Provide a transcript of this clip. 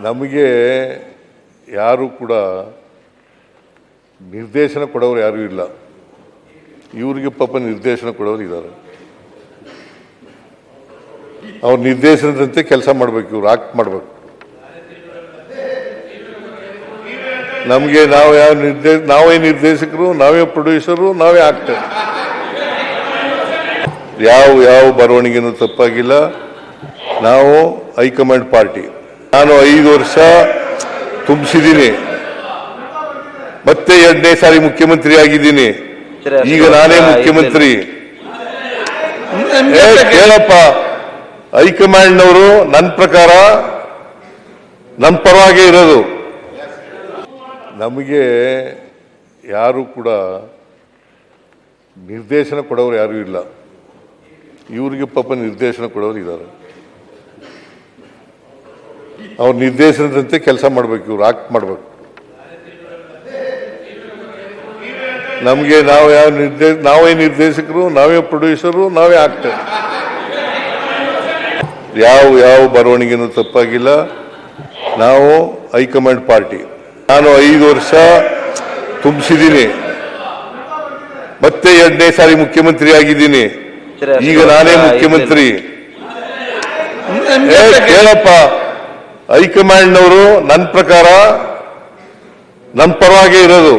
ನಮಗೆ ಯಾರು ಕೂಡ ನಿರ್ದೇಶನ ಕೊಡೋರು ಯಾರೂ ಇಲ್ಲ. ಇವರಿಗೆ ಪಾಪ ನಿರ್ದೇಶನ ಕೊಡೋರು ಇದ್ದಾರೆ. ಅವ್ರ ನಿರ್ದೇಶನದಂತೆ ಕೆಲಸ ಮಾಡಬೇಕು, ಇವ್ರು ಆಕ್ಟ್ ಮಾಡಬೇಕು. ನಮಗೆ ನಾವು ಯಾವ ನಿರ್ದೇಶ ನಾವೇ ನಿರ್ದೇಶಕರು, ನಾವೇ ಪ್ರೊಡ್ಯೂಸರು, ನಾವೇ ಆಕ್ಟರ್. ಯಾವ ಯಾವ ಬರವಣಿಗೆನೂ ತಪ್ಪಾಗಿಲ್ಲ. ನಾವು ಹೈಕಮಾಂಡ್ ಪಾರ್ಟಿ. ನಾನು ಐದು ವರ್ಷ ತುಂಬಿಸಿದ್ದೀನಿ. ಮತ್ತೆ ಎರಡನೇ ಸಾರಿ ಮುಖ್ಯಮಂತ್ರಿ ಆಗಿದ್ದೀನಿ. ಈಗ ನಾನೇ ಮುಖ್ಯಮಂತ್ರಿ. ಹೇಳಪ್ಪ ಕೇಳಪ್ಪ. ಹೈಕಮಾಂಡ್ನವರು ನನ್ನ ಪ್ರಕಾರ ನನ್ನ ಪರವಾಗಿ ಇರೋದು. ನಮಗೆ ಯಾರು ಕೂಡ ನಿರ್ದೇಶನ ಕೊಡೋರು ಯಾರು ಇಲ್ಲ. ಇವರಿಗೆ ಪಾಪ ನಿರ್ದೇಶನ ಕೊಡೋರು ಇದ್ದಾರೆ. ಅವ್ರ ನಿರ್ದೇಶನದಂತೆ ಕೆಲಸ ಮಾಡಬೇಕು ಇವ್ರು ಆಕ್ಟ್ ಮಾಡಬೇಕು. ನಮಗೆ ನಾವು ಯಾವ ನಿರ್ದೇಶ ನಾವೇ ನಿರ್ದೇಶಕರು ನಾವೇ ಪ್ರೊಡ್ಯೂಸರು ನಾವೇ ಆಕ್ಟರ್ ಯಾವ ಯಾವ ಬರವಣಿಗೆನೂ ತಪ್ಪಾಗಿಲ್ಲ. ನಾವು ಹೈಕಮಾಂಡ್ ಪಾರ್ಟಿ. ನಾನು ಐದು ವರ್ಷ ತುಂಬಿಸಿದ್ದೀನಿ. ಮತ್ತೆ ಎರಡನೇ ಸಾರಿ ಮುಖ್ಯಮಂತ್ರಿ ಆಗಿದ್ದೀನಿ. ಈಗ ನಾನೇ ಮುಖ್ಯಮಂತ್ರಿ. ಹೇಳಪ್ಪ ಕೇಳಪ್ಪ. ಹೈಕಮಾಂಡ್ನವರು ನನ್ನ ಪ್ರಕಾರ ನನ್ನ ಪರವಾಗಿ ಇರೋದು.